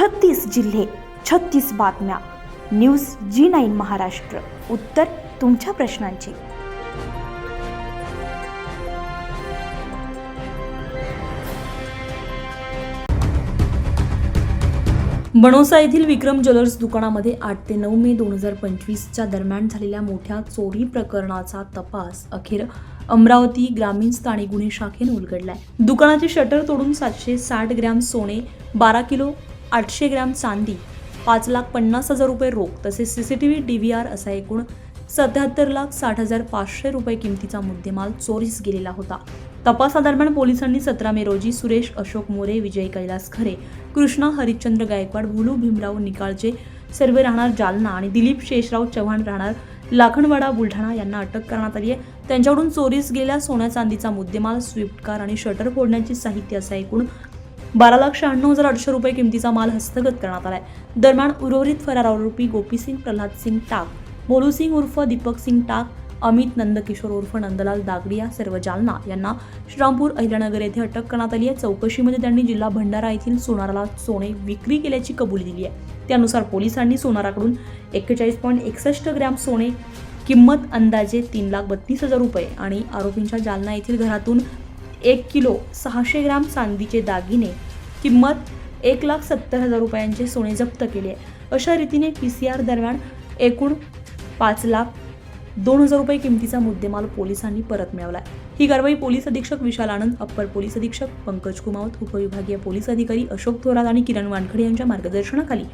छत्तीस जिल्हे छत्तीस बातम्या. News G nine Maharashtra. उत्तर तुमच्या प्रश्नांची. बणोसा येथील विक्रम ज्वेलर्स दुकानामध्ये आठ ते नऊ मे दोन हजार पंचवीसच्या दरम्यान झालेल्या मोठ्या चोरी प्रकरणाचा तपास अखेर अमरावती ग्रामीण स्थानिक गुन्हे शाखेने उलगडलाय. दुकानाचे शटर तोडून सातशे साठ ग्रॅम सोने बारा किलो आठशे ग्रॅम चांदी पाच लाख पन्नास हजार रुपये रोख तसेच सीसीटीव्ही आर असा एकूण सत्याहत्तर लाख साठ हजार पाचशे रुपये किमतीचा मुद्देमाल चोरीस गेलेला होता. तपासादरम्यान पोलिसांनी सतरा मे रोजी सुरेश अशोक मोरे विजय कैलास खरे कृष्णा हरिश्चंद्र गायकवाड भुलू भीमराव निकाळजे सर्व राहणार जालना आणि दिलीप शेषराव चव्हाण राहणार लाखणवाडा बुलढाणा यांना अटक करण्यात आली आहे. त्यांच्याकडून चोरीस गेल्या सोन्या चांदीचा मुद्देमाल स्विफ्ट कार आणि शटर फोडण्याची साहित्य असा एकूण बारा लाख शहाण्णव हजार आठशे रुपये किमतीचा माल हस्तगत करण्यात आलाय. दरम्यान उर्वरित फरार आरोपी गोपीसिंग प्रल्हाद सिंग टाक भोलूसिंग उर्फ दीपक सिंग टाक अमित नंदकिशोर उर्फ नंदलाल दागडिया सर्व जालना यांना श्रीरामपूर अहिल्यानगर येथे अटक करण्यात आली आहे. चौकशीमध्ये त्यांनी जिल्हा भंडारा येथील सोनाराला सोने विक्री केल्याची कबुली दिली आहे. त्यानुसार पोलिसांनी सोनाराकडून एक्केचाळीस पॉईंट एकसष्ट ग्रॅम सोने किंमत अंदाजे तीन लाख बत्तीस हजार रुपये आणि आरोपींच्या जालना येथील घरातून एक किलो सहाशे ग्राम चांदीचे दागिने किंमत एक लाख सत्तर हजार रुपयांचे सोने जप्त केले. आहे अशा रीतीने पी सी आर दरम्यान एकूण पाच लाख दोन हजार रुपये किमतीचा मुद्देमाल पोलिसांनी परत मिळवला ही कारवाई पोलीस अधीक्षक विशाल आनंद अप्पर पोलीस अधीक्षक पंकज कुमावत उपविभागीय पोलीस अधिकारी अशोक थोरात आणि किरण वानखडे यांच्या मार्गदर्शनाखाली.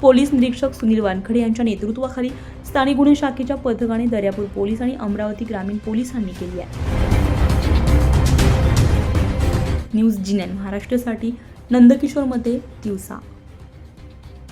पोलीस निरीक्षक सुनील वानखडे यांच्या नेतृत्वाखाली स्थानिक गुन्हे शाखेच्या पथकाने दर्यापूर पोलीस आणि अमरावती ग्रामीण पोलिसांनी केली आहे. न्यूज जिनॅन महाराष्ट्रासाठी नंदकिशोरमध्ये दिवसा.